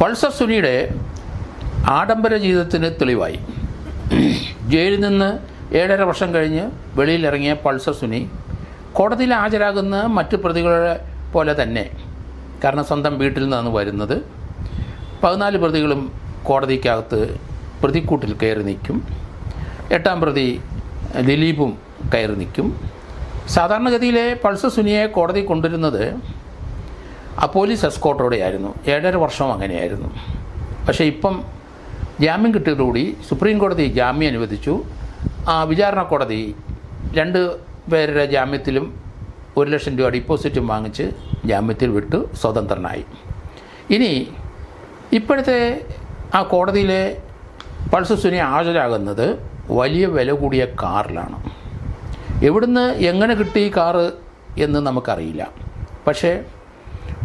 Pulsar സുനിയുടെ ആഡംബര ജീവിതത്തിന് തെളിവായി. ജയിലിൽ നിന്ന് ഏഴര വർഷം കഴിഞ്ഞ് വെളിയിലിറങ്ങിയ പൾസർ സുനി കോടതിയിൽ ഹാജരാകുന്ന മറ്റു പ്രതികളെ പോലെ തന്നെ കാരണം സ്വന്തം വീട്ടിൽ നിന്നാണ് വരുന്നത്. പതിനാല് പ്രതികളും കോടതിക്കകത്ത് പ്രതിക്കൂട്ടിൽ കയറി നിൽക്കും. എട്ടാം പ്രതി ദിലീപും കയറി നിൽക്കും. സാധാരണഗതിയിലെ പൾസർ സുനിയെ കോടതി കൊണ്ടുവരുന്നത് ആ പോലീസ് എസ്കോട്ടോടെയായിരുന്നു ഏഴര വർഷം അങ്ങനെയായിരുന്നു. പക്ഷേ ഇപ്പം ജാമ്യം കിട്ടിയതോടുകൂടി സുപ്രീം കോടതി ജാമ്യം അനുവദിച്ചു. ആ വിചാരണ കോടതി രണ്ട് പേരുടെ ജാമ്യത്തിലും ഒരു ലക്ഷം രൂപ ഡിപ്പോസിറ്റും വാങ്ങിച്ച് ജാമ്യത്തിൽ വിട്ടു സ്വതന്ത്രനായി. ഇനി ഇപ്പോഴത്തെ ആ കോടതിയിലെ പൾസ് സുനി ഹാജരാകുന്നത് വലിയ വില കൂടിയ കാറിലാണ്. എവിടുന്ന് എങ്ങനെ കിട്ടി കാറ് എന്ന് നമുക്കറിയില്ല. പക്ഷേ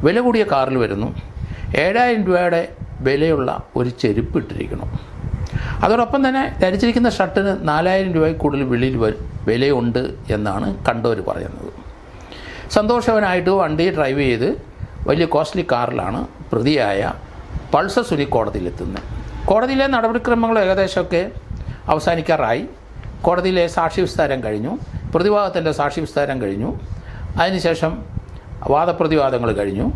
വില കൂടിയ കാറിൽ വരുന്നു. ഏഴായിരം രൂപയുടെ വിലയുള്ള ഒരു ചെരുപ്പ് ഇട്ടിരിക്കണം അതോടൊപ്പം തന്നെ ധരിച്ചിരിക്കുന്ന ഷർട്ടിന് നാലായിരം രൂപയിൽ കൂടുതൽ വെളിയിൽ വിലയുണ്ട് എന്നാണ് കണ്ടവർ പറയുന്നത്. സന്തോഷവനായിട്ട് വണ്ടി ഡ്രൈവ് ചെയ്ത് വലിയ കോസ്റ്റ്ലി കാറിലാണ് പ്രതിയായ പൾസർ സുനി കോടതിയിലെത്തുന്നത്. കോടതിയിലെ നടപടിക്രമങ്ങൾ ഏകദേശമൊക്കെ അവസാനിക്കാറായി. കോടതിയിലെ സാക്ഷി വിസ്താരം കഴിഞ്ഞു. പ്രതിഭാഗത്തിന്റെ സാക്ഷി വിസ്താരം കഴിഞ്ഞു. അതിനുശേഷം വാദപ്രതിവാദങ്ങൾ കഴിഞ്ഞു.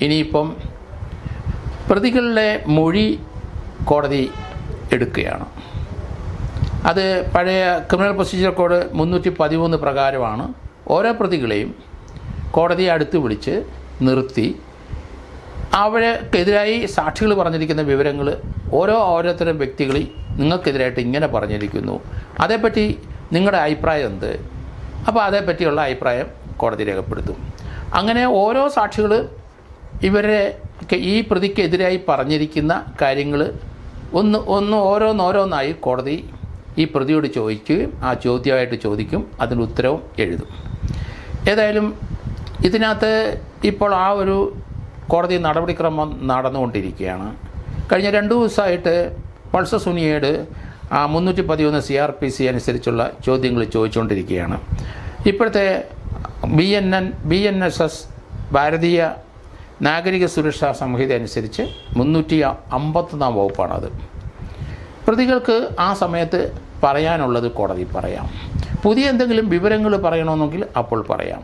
ഇനിയിപ്പം പ്രതികളുടെ മൊഴി കോടതി എടുക്കുകയാണ്. അത് പഴയ ക്രിമിനൽ പ്രൊസീജിയർ കോഡ് മുന്നൂറ്റി പതിമൂന്ന് പ്രകാരമാണ്. ഓരോ പ്രതികളെയും കോടതിയെ അടുത്ത് വിളിച്ച് നിർത്തി. അവർക്കെതിരായി സാക്ഷികൾ പറഞ്ഞിരിക്കുന്ന വിവരങ്ങൾ ഓരോ ഓരോരുത്തരും വ്യക്തികൾ നിങ്ങൾക്കെതിരായിട്ട് ഇങ്ങനെ പറഞ്ഞിരിക്കുന്നു. അതേപ്പറ്റി നിങ്ങളുടെ അഭിപ്രായം എന്ത്? അപ്പോൾ അതേപ്പറ്റിയുള്ള അഭിപ്രായം കോടതി രേഖപ്പെടുത്തും. അങ്ങനെ ഓരോ സാക്ഷികൾ ഇവരെ ഈ പ്രതിക്കെതിരായി പറഞ്ഞിരിക്കുന്ന കാര്യങ്ങൾ ഒന്ന് ഒന്ന് ഓരോന്നോരോന്നായി കോടതി ഈ പ്രതിയോട് ചോദിക്കുകയും ആ ചോദ്യമായിട്ട് ചോദിക്കും അതിന് ഉത്തരവും എഴുതും. ഏതായാലും ഇതിനകത്ത് ഇപ്പോൾ ആ ഒരു കോടതി നടപടിക്രമം നടന്നുകൊണ്ടിരിക്കുകയാണ്. കഴിഞ്ഞ രണ്ട് ദിവസമായിട്ട് പൾസ സുനിയോട് മുന്നൂറ്റി പതിമൂന്ന് സി ആർ പി സി അനുസരിച്ചുള്ള ചോദ്യങ്ങൾ ചോദിച്ചുകൊണ്ടിരിക്കുകയാണ് ഇപ്പോഴത്തെ B N N B N S S Bharatiya Nagarik Suraksha സംഹിത അനുസരിച്ച് മുന്നൂറ്റി അമ്പത്തൊന്നാം വകുപ്പാണത്. പ്രതികൾക്ക് ആ സമയത്ത് പറയാനുള്ളത് കോടതി പറയാം. പുതിയ എന്തെങ്കിലും വിവരങ്ങൾ പറയണമെന്നെങ്കിൽ അപ്പോൾ പറയാം.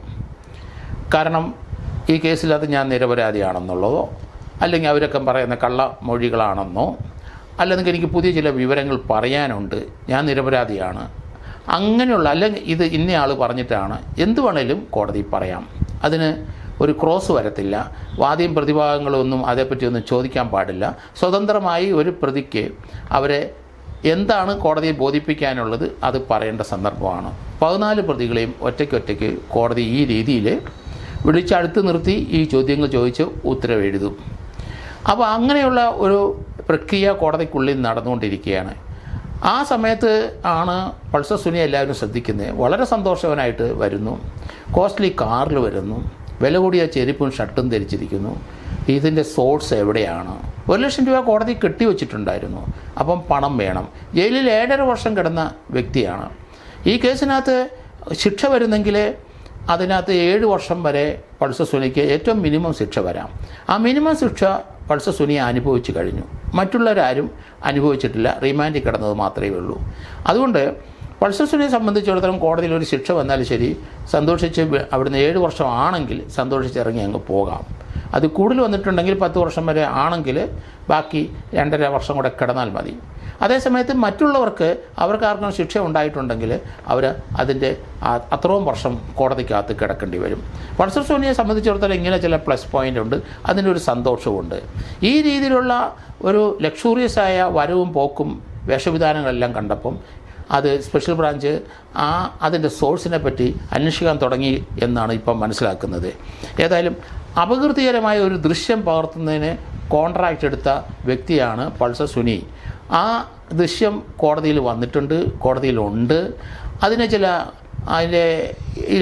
കാരണം ഈ കേസിലത് ഞാൻ നിരപരാധിയാണെന്നുള്ളതോ അല്ലെങ്കിൽ അവരൊക്കെ പറയുന്ന കള്ള മൊഴികളാണെന്നോ അല്ലെങ്കിൽ എനിക്ക് പുതിയ ചില വിവരങ്ങൾ പറയാനുണ്ട് ഞാൻ നിരപരാധിയാണ് അങ്ങനെയുള്ള അല്ലെങ്കിൽ ഇത് ഇന്നയാൾ പറഞ്ഞിട്ടാണ്. എന്ത് വേണേലും കോടതി പറയാം. അതിന് ഒരു ക്രോസ് വരത്തില്ല. വാദ്യം പ്രതിഭാഗങ്ങളൊന്നും അതേപ്പറ്റിയൊന്നും ചോദിക്കാൻ പാടില്ല. സ്വതന്ത്രമായി ഒരു പ്രതിക്ക് അവരെ എന്താണ് കോടതിയെ ബോധിപ്പിക്കാനുള്ളത് അത് പറയേണ്ട സന്ദർഭമാണ്. പതിനാല് പ്രതികളെയും ഒറ്റയ്ക്കൊറ്റയ്ക്ക് കോടതി ഈ രീതിയിൽ വിളിച്ചടുത്ത് നിർത്തി ഈ ചോദ്യങ്ങൾ ചോദിച്ച് ഉത്തരവെഴുതും അപ്പോൾ അങ്ങനെയുള്ള ഒരു പ്രക്രിയ കോടതിക്കുള്ളിൽ നടന്നുകൊണ്ടിരിക്കുകയാണ്. ആ സമയത്ത് ആണ് പൾസർ സുനി എല്ലാവരും ശ്രദ്ധിക്കുന്നത്. വളരെ സന്തോഷവനായിട്ട് വരുന്നു. കോസ്റ്റ്ലി കാറിൽ വരുന്നു. വില കൂടിയ ചെരുപ്പും ഷർട്ടും ധരിച്ചിരിക്കുന്നു. ഇതിന്റെ സോഴ്സ് എവിടെയാണ്? ഒരു ലക്ഷം രൂപ കോടതി കെട്ടിവെച്ചിട്ടുണ്ടായിരുന്നു അപ്പം പണം വേണം. ജയിലിൽ ഏഴര വർഷം കിടന്ന വ്യക്തിയാണ്. ഈ കേസിനകത്ത് ശിക്ഷ വരുന്നെങ്കിൽ അതിനകത്ത് ഏഴ് വർഷം വരെ പൾസ സുനിക്ക് ഏറ്റവും മിനിമം ശിക്ഷ വരാം. ആ മിനിമം ശിക്ഷ പൾസ സുനിയെ അനുഭവിച്ചു കഴിഞ്ഞു. മറ്റുള്ളവരാരും അനുഭവിച്ചിട്ടില്ല. റിമാൻഡിൽ കിടന്നത് മാത്രമേ ഉള്ളൂ. അതുകൊണ്ട് പൾസർ സുനിയെ സംബന്ധിച്ചിടത്തോളം കോടതിയിൽ ഒരു ശിക്ഷ വന്നാലും ശരി. സന്തോഷിച്ച് അവിടുന്ന് ഏഴ് വർഷം ആണെങ്കിൽ സന്തോഷിച്ച് ഇറങ്ങി അങ്ങ് പോകാം. അത് കൂടുതൽ വന്നിട്ടുണ്ടെങ്കിൽ പത്ത് വർഷം വരെ ആണെങ്കിൽ ബാക്കി രണ്ടര വർഷം കൂടെ കിടന്നാൽ മതി. അതേസമയത്ത് മറ്റുള്ളവർക്ക് അവർക്ക് ആർക്കും ശിക്ഷ ഉണ്ടായിട്ടുണ്ടെങ്കിൽ അവർ അതിന്റെ അത്രയും വർഷം കോടതിക്കകത്ത് കിടക്കേണ്ടി വരും. പൾസർ സോണിയെ സംബന്ധിച്ചിടത്തോളം ഇങ്ങനെ ചില പ്ലസ് പോയിന്റ് ഉണ്ട്. അതിനൊരു സന്തോഷമുണ്ട് ഈ രീതിയിലുള്ള ഒരു ലക്ഷൂറിയസായ വരവും പോക്കും വേഷവിധാനങ്ങളെല്ലാം കണ്ടപ്പം അത് സ്പെഷ്യൽ ബ്രാഞ്ച് ആ അതിന്റെ സോഴ്സിനെ പറ്റി അന്വേഷിക്കാൻ തുടങ്ങി എന്നാണ് ഇപ്പം മനസ്സിലാക്കുന്നത്. ഏതായാലും അപകീർത്തികരമായ ഒരു ദൃശ്യം പകർത്തുന്നതിന് കോൺട്രാക്റ്റ് എടുത്ത വ്യക്തിയാണ് പൾസർ സുനി. ആ ദൃശ്യം കോടതിയിൽ വന്നിട്ടുണ്ട് കോടതിയിലുണ്ട്. അതിന് ചില അതിന്റെ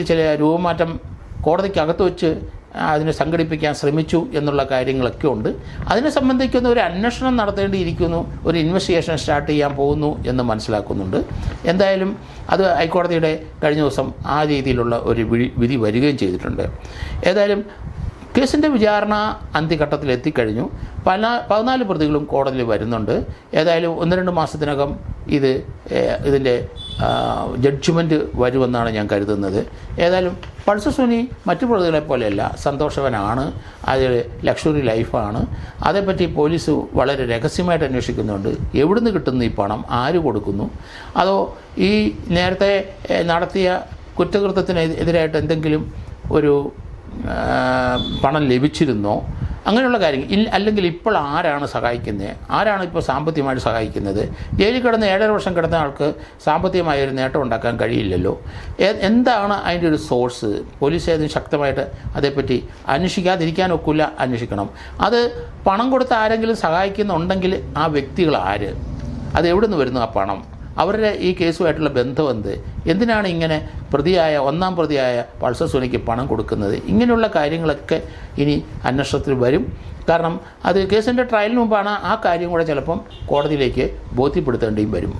ചില രൂപമാറ്റം കോടതിക്കകത്ത് വെച്ച് അതിനെ സംഘടിപ്പിക്കാൻ ശ്രമിച്ചു എന്നുള്ള കാര്യങ്ങളൊക്കെ ഉണ്ട്. അതിനെ സംബന്ധിക്കുന്ന ഒരു അന്വേഷണം നടത്തേണ്ടിയിരിക്കുന്നു ഒരു ഇൻവെസ്റ്റിഗേഷൻ സ്റ്റാർട്ട് ചെയ്യാൻ പോകുന്നു എന്ന് മനസ്സിലാക്കുന്നുണ്ട്. എന്തായാലും അത് ഹൈക്കോടതിയുടെ കഴിഞ്ഞ ദിവസം ആ രീതിയിലുള്ള ഒരു വിധി വരികയും ചെയ്തിട്ടുണ്ട്. ഏതായാലും കേസിന്റെ വിചാരണ അന്ത്യഘട്ടത്തിൽ എത്തിക്കഴിഞ്ഞു പല പതിനാല് പ്രതികളും കോടതിയിൽ വരുന്നുണ്ട്. ഏതായാലും ഒന്ന് രണ്ട് മാസത്തിനകം ഇത് ഇതിന്റെ ജഡ്ജ്മെന്റ് വരുമെന്നാണ് ഞാൻ കരുതുന്നത്. ഏതായാലും പൾസർ സുനി മറ്റു പ്രതികളെ പോലെയല്ല സന്തോഷവനാണ്. അതിൽ ലക്ഷറി ലൈഫാണ് അതേപ്പറ്റി പോലീസ് വളരെ രഹസ്യമായിട്ട് അന്വേഷിക്കുന്നുണ്ട്. എവിടുന്ന് കിട്ടുന്നു ഈ പണം? ആര് കൊടുക്കുന്നു? അതോ ഈ നേരത്തെ നടത്തിയ കുറ്റകൃത്യത്തിന് എതിരായിട്ട് എന്തെങ്കിലും ഒരു പണം ലഭിച്ചിരുന്നോ? അങ്ങനെയുള്ള കാര്യങ്ങൾ. ഇല്ല അല്ലെങ്കിൽ ഇപ്പോൾ ആരാണ് സഹായിക്കുന്നത് ആരാണ് ഇപ്പോൾ സാമ്പത്തികമായിട്ട് സഹായിക്കുന്നത്? ജയിലിൽ കിടന്ന് ഏഴര വർഷം കിടന്ന ആൾക്ക് സാമ്പത്തികമായ ഒരു നേട്ടം ഉണ്ടാക്കാൻ കഴിയില്ലല്ലോ. എന്താണ് അതിന്റെ ഒരു സോഴ്സ്? പോലീസ് ഏതും ശക്തമായിട്ട് അതേപ്പറ്റി അന്വേഷിക്കാതിരിക്കാൻ ഒക്കില്ല അന്വേഷിക്കണം. അത് പണം കൊടുത്ത് ആരെങ്കിലും സഹായിക്കുന്നുണ്ടെങ്കിൽ ആ വ്യക്തികൾ ആര് അത് എവിടെ നിന്ന് വരുന്നു ആ പണം? അവരുടെ ഈ കേസുമായിട്ടുള്ള ബന്ധം എന്ത്? എന്തിനാണ് ഇങ്ങനെ പ്രതിയായ ഒന്നാം പ്രതിയായ പൾസർ സുനിക്ക് പണം കൊടുക്കുന്നത്? ഇങ്ങനെയുള്ള കാര്യങ്ങളൊക്കെ ഇനി അന്വേഷണത്തിൽ വരും. കാരണം അത് കേസിന്റെ ട്രയലിന് മുമ്പാണ് ആ കാര്യം കൂടെ ചിലപ്പം കോടതിയിലേക്ക് ബോധ്യപ്പെടുത്തേണ്ടിയും വരും.